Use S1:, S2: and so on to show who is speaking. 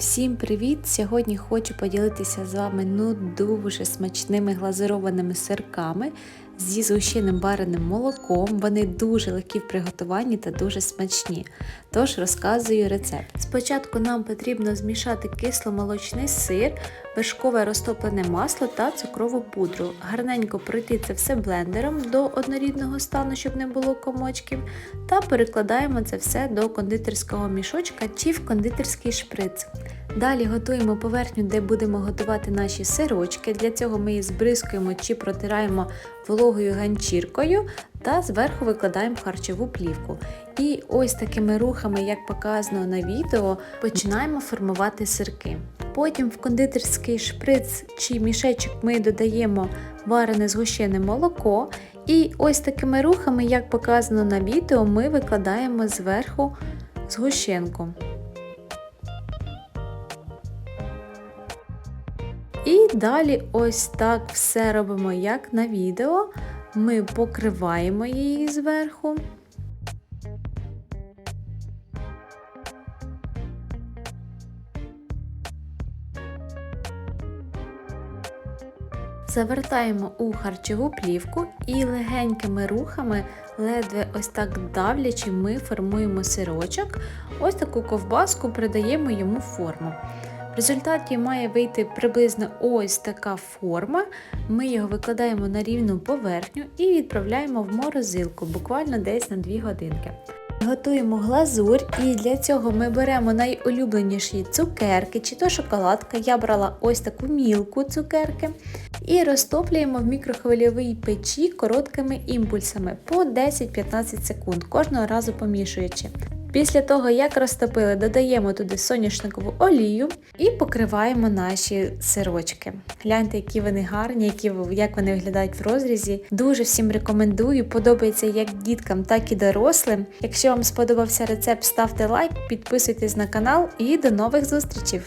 S1: Всім привіт! Сьогодні хочу поділитися з вами ну дуже смачними глазурованими сирками зі згущеним бареним молоком. Вони дуже легкі в приготуванні та дуже смачні. Тож розказую рецепт. Спочатку нам потрібно змішати кисломолочний сир, вершкове розтоплене масло та цукрову пудру. Гарненько пройти це все блендером до однорідного стану, щоб не було комочків, та перекладаємо це все до кондитерського мішочка чи в кондитерський шприц. Далі готуємо поверхню, де будемо готувати наші сирочки. Для цього ми її збризкуємо чи протираємо вологою ганчіркою та зверху викладаємо харчову плівку. І ось такими рухами, як показано на відео, починаємо формувати сирки. Потім в кондитерський шприц чи мішечок ми додаємо варене згущене молоко. І ось такими рухами, як показано на відео, ми викладаємо зверху згущенку. І далі ось так все робимо, як на відео. Ми покриваємо її зверху. Завертаємо у харчову плівку і легенькими рухами, ледве ось так давлячи, ми формуємо сирочок. Ось таку ковбаску придаємо йому форму. В результаті має вийти приблизно ось така форма. Ми його викладаємо на рівну поверхню і відправляємо в морозилку буквально десь на 2 годинки. Готуємо глазурь, і для цього ми беремо найулюбленіші цукерки, чи то шоколадка. Я брала ось таку мілку цукерки. І розтоплюємо в мікрохвильовій печі короткими імпульсами по 10-15 секунд, кожного разу помішуючи. Після того, як розтопили, додаємо туди соняшникову олію і покриваємо наші сирочки. Гляньте, які вони гарні, які, як вони виглядають в розрізі. Дуже всім рекомендую, подобається як діткам, так і дорослим. Якщо вам сподобався рецепт, ставте лайк, підписуйтесь на канал і до нових зустрічей!